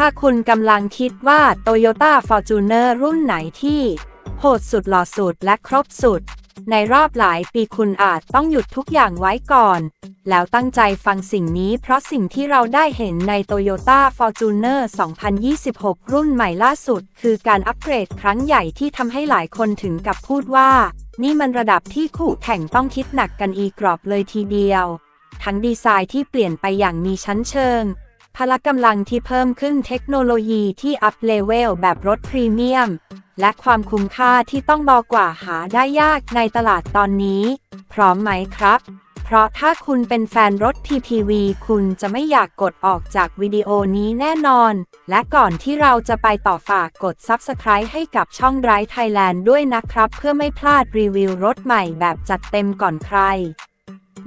ถ้าคุณกำลังคิดว่า Toyota Fortuner รุ่นไหนที่ โหดสุดหล่อสุดและครบสุด ในรอบหลายปีคุณอาจต้องหยุดทุกอย่างไว้ก่อน แล้วตั้งใจฟังสิ่งนี้เพราะสิ่งที่เราได้เห็นใน Toyota Fortuner 2026 รุ่นใหม่ล่าสุด คือการอัปเกรดครั้งใหญ่ที่ทำให้หลายคนถึงกับพูดว่า นี่มันระดับที่คู่แข่งต้องคิดหนักกันอีกกรอบเลยทีเดียว ทั้งดีไซน์ที่เปลี่ยนไปอย่างมีชั้นเชิง พละกำลังที่เพิ่มขึ้นเทคโนโลยีที่อัพเลเวลแบบรถพรีเมียม และความคุ้มค่าที่ต้องบอกกว่าหาได้ยากในตลาดตอนนี้ พร้อมไหมครับ เพราะถ้าคุณเป็นแฟนรถ PPV คุณจะไม่อยากกดออกจากวิดีโอนี้แน่นอน และก่อนที่เราจะไปต่อฝากกด Subscribe ให้กับช่อง Drive Thailand ด้วยนะครับ เพื่อไม่พลาดรีวิวรถใหม่แบบจัดเต็มก่อนใคร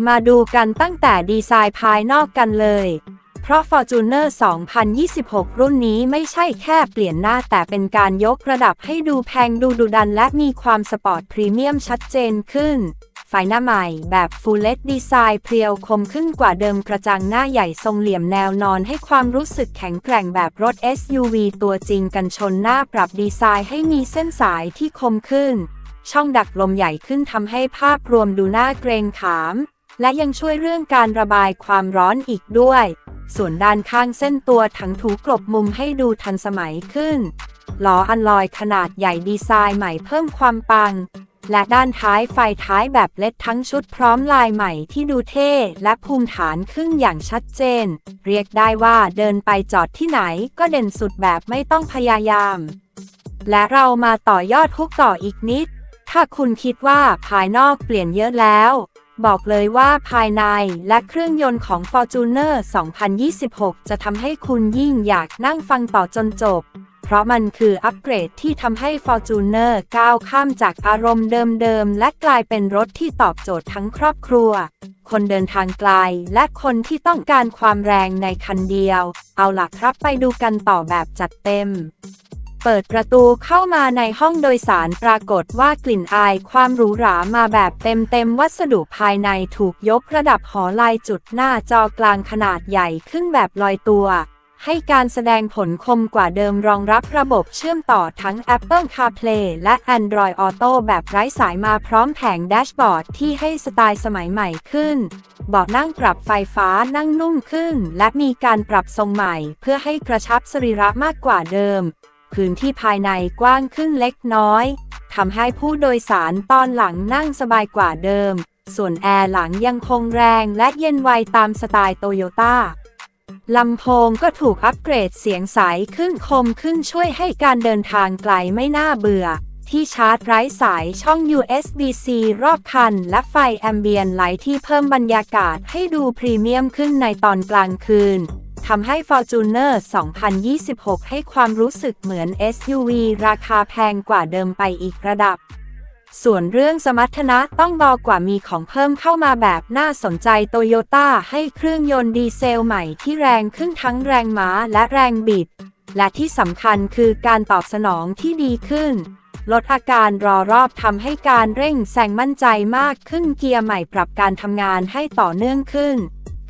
มาดูกันตั้งแต่ดีไซน์ภายนอกกันเลย เพราะ Fortuner 2026 รุ่นนี้ไม่ใช่แค่เปลี่ยนหน้าแต่เป็นการยกระดับให้ดูแพงดูดุดันและมีความสปอร์ตพรีเมียมชัดเจนขึ้นไฟหน้าใหม่แบบ Full LED ดีไซน์เพรียวคมขึ้นกว่าเดิมกระจังหน้าใหญ่ทรงเหลี่ยมแนวนอนให้ความรู้สึกแข็งแกร่งแบบรถ SUV ตัวจริงกันชนหน้าปรับดีไซน์ให้มีเส้นสายที่คมขึ้น ช่องดักลมใหญ่ขึ้นทำให้ภาพรวมดูน่าเกรงขาม และยังช่วยเรื่องการระบายความร้อนอีกด้วย ส่วนด้านข้างเส้นตัวถังถูกลบมุมให้ดูทันสมัยขึ้น ล้ออันลอยขนาดใหญ่ดีไซน์ใหม่เพิ่มความปัง และด้านท้ายไฟท้ายแบบเล็ดทั้งชุดพร้อมลายใหม่ที่ดูเท่และภูมิฐานขึ้นอย่างชัดเจน เรียกได้ว่าเดินไปจอดที่ไหนก็เด่นสุดแบบไม่ต้องพยายาม และเรามาต่อยอดฮุกต่ออีกนิด ถ้าคุณคิดว่าภายนอกเปลี่ยนเยอะแล้ว บอกเลยว่าภายในและเครื่องยนต์ของ Fortuner 2026 จะทำให้คุณยิ่งอยากนั่งฟังต่อจนจบ เพราะมันคืออัปเกรดที่ทำให้ Fortuner ก้าวข้ามจากอารมณ์เดิมๆ และกลายเป็นรถที่ตอบโจทย์ทั้งครอบครัว คนเดินทางไกล และคนที่ต้องการความแรงในคันเดียว เอาล่ะครับไปดูกันต่อแบบจัดเต็ม เปิดประตูเข้ามาในห้องโดยสารปรากฏว่ากลิ่นอายความหรูหรามาแบบเต็มๆวัสดุภายในถูกยกระดับหอลายจุดหน้าจอกลางขนาดใหญ่ขึ้นแบบลอยตัว ให้การแสดงผลคมกว่าเดิมรองรับระบบเชื่อมต่อทั้ง Apple CarPlay และ Android Auto แบบไร้สายมาพร้อมแผงแดชบอร์ดที่ให้สไตล์สมัยใหม่ขึ้นเบาะนั่งปรับไฟฟ้านั่งนุ่มขึ้น และมีการปรับทรงใหม่ เพื่อให้กระชับสรีระมากกว่าเดิม พื้นที่ภายในกว้างขึ้นเล็กน้อยทำให้ผู้โดยสารตอนหลังนั่งสบายกว่าเดิม ส่วนแอร์หลังยังคงแรงและเย็นไวตามสไตล์โตโยต้าลำโพงก็ถูกอัปเกรดเสียงใสขึ้นคมขึ้นช่วยให้การเดินทางไกลไม่น่าเบื่อ ที่ชาร์จไร้สายช่อง USB-C รอบคัน และไฟแอมเบียนไลท์ที่เพิ่มบรรยากาศให้ดูพรีเมียมขึ้นในตอนกลางคืนำให้ Fortuner 2026 ให้ความรู้สึกเหมือน SUV ราคาแพงกว่าเดิมไปอีกระดับ ส่วนเรื่องสมรรถนะต้องบอกกว่ามีของเพิ่มเข้ามาแบบน่าสนใจโตโยต้าให้เครื่องยนต์ดีเซลใหม่ที่แรงขึ้นทั้งแรงม้าและแรงบิด และที่สำคัญคือการตอบสนองที่ดีขึ้น ลดอาการรอรอบทำให้การเร่งแซงมั่นใจมากขึ้นเกียร์ใหม่ปรับการทำงานให้ต่อเนื่องขึ้น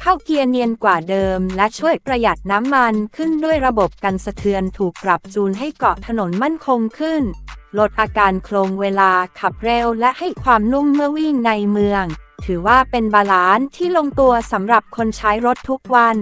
เข้าเกียร์เนียนกว่าเดิม และช่วยประหยัดน้ำมันขึ้นด้วยระบบกันสะเทือนถูกปรับจูนให้เกาะถนนมั่นคงขึ้น ลดอาการโครงเวลาขับเร็วและให้ความนุ่มเมื่อวิ่งในเมือง ถือว่าเป็นบาลานซ์ที่ลงตัวสำหรับคนใช้รถทุกวัน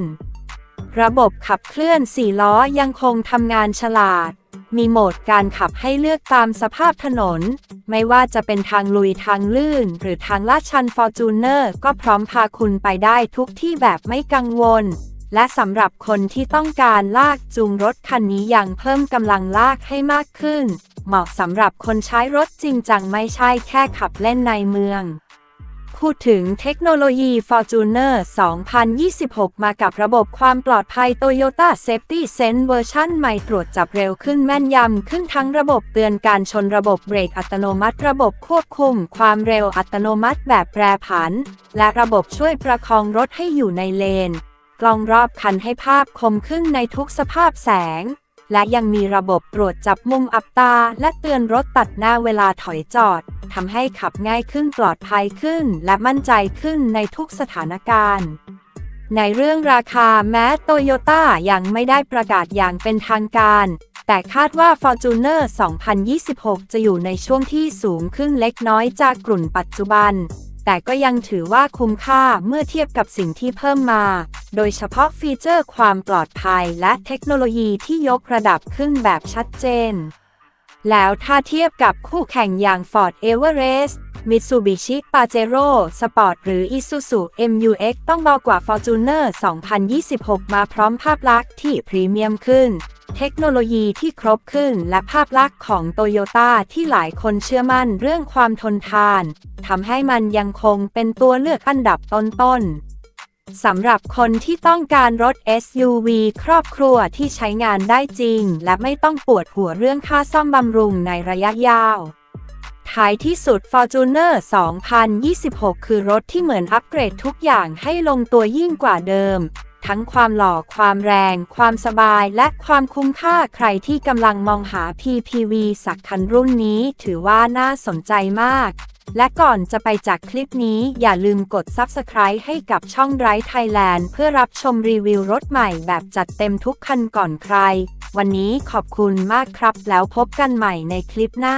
ระบบขับเคลื่อน 4 ล้อยังคงทำงานฉลาด มีโหมดการขับให้เลือกตามสภาพถนน ไม่ว่าจะเป็นทางลุยทางลื่น หรือทางลาดชัน Fortuner ก็พร้อมพาคุณไปได้ทุกที่แบบไม่กังวล และสำหรับคนที่ต้องการลากจูงรถคันนี้ยังเพิ่มกำลังลากให้มากขึ้น เหมาะสำหรับคนใช้รถจริงจังไม่ใช่แค่ขับเล่นในเมือง พูดถึงเทคโนโลยี Fortuner 2026 มากับระบบความปลอดภัย Toyota Safety Sense เวอร์ชันใหม่ตรวจจับเร็วขึ้นแม่นยำ ขึ้นทั้งระบบเตือนการชนระบบเบรกอัตโนมัติ ระบบควบคุม ความเร็วอัตโนมัติแบบแปรผัน และระบบช่วยประคองรถให้อยู่ในเลน กล้องรอบคันให้ภาพคมขึ้นในทุกสภาพแสง และยังมีระบบตรวจจับมุมอับตา และเตือนรถตัดหน้าเวลาถอยจอดทำให้ขับง่ายขึ้นปลอดภัยขึ้น และมั่นใจขึ้นในทุกสถานการณ์ ในเรื่องราคาแม้โตโยต้ายังไม่ได้ประกาศอย่างเป็นทางการ แต่คาดว่า Fortuner 2026 จะอยู่ในช่วงที่สูงขึ้นเล็กน้อยจากกลุ่นปัจจุบัน แต่ก็ยังถือว่าคุ้มค่าเมื่อเทียบกับสิ่งที่เพิ่มมา โดยเฉพาะฟีเจอร์ความปลอดภัยและเทคโนโลยีที่ยกระดับขึ้นแบบชัดเจน แล้วถ้าเทียบกับคู่แข่งอย่าง Ford Everest Mitsubishi Pajero Sport หรือ Isuzu MUX ต้องเบากว่า Fortuner 2026 มาพร้อมภาพลักษณ์ที่พรีเมียมขึ้น เทคโนโลยีที่ครบขึ้นและภาพลักษณ์ของโตโยต้าที่หลายคนเชื่อมั่นเรื่องความทนทานทำให้มันยังคงเป็นตัวเลือกอันดับต้นๆ สำหรับคนที่ต้องการรถ SUV ครอบครัวที่ใช้งานได้จริง และไม่ต้องปวดหัวเรื่องค่าซ่อมบำรุงในระยะยาว ท้ายที่สุด Fortuner 2026 คือรถที่เหมือนอัปเกรดทุกอย่างให้ลงตัวยิ่งกว่าเดิม ทั้งความหล่อ ความแรง ความสบาย และความคุ้มค่าใครที่กำลังมองหา PPV สักคันรุ่นนี้ถือว่าน่าสนใจมาก และก่อนจะไปจากคลิปนี้อย่าลืมกด Subscribe ให้กับช่องไ i ไทยแลนด์เพื่อรับชมรีวิวรถใหม่แบบจัดเต็มทุกคันก่อนใคร วันนี้ขอบคุณมากครับแล้วพบกันใหม่ในคลิปหน้า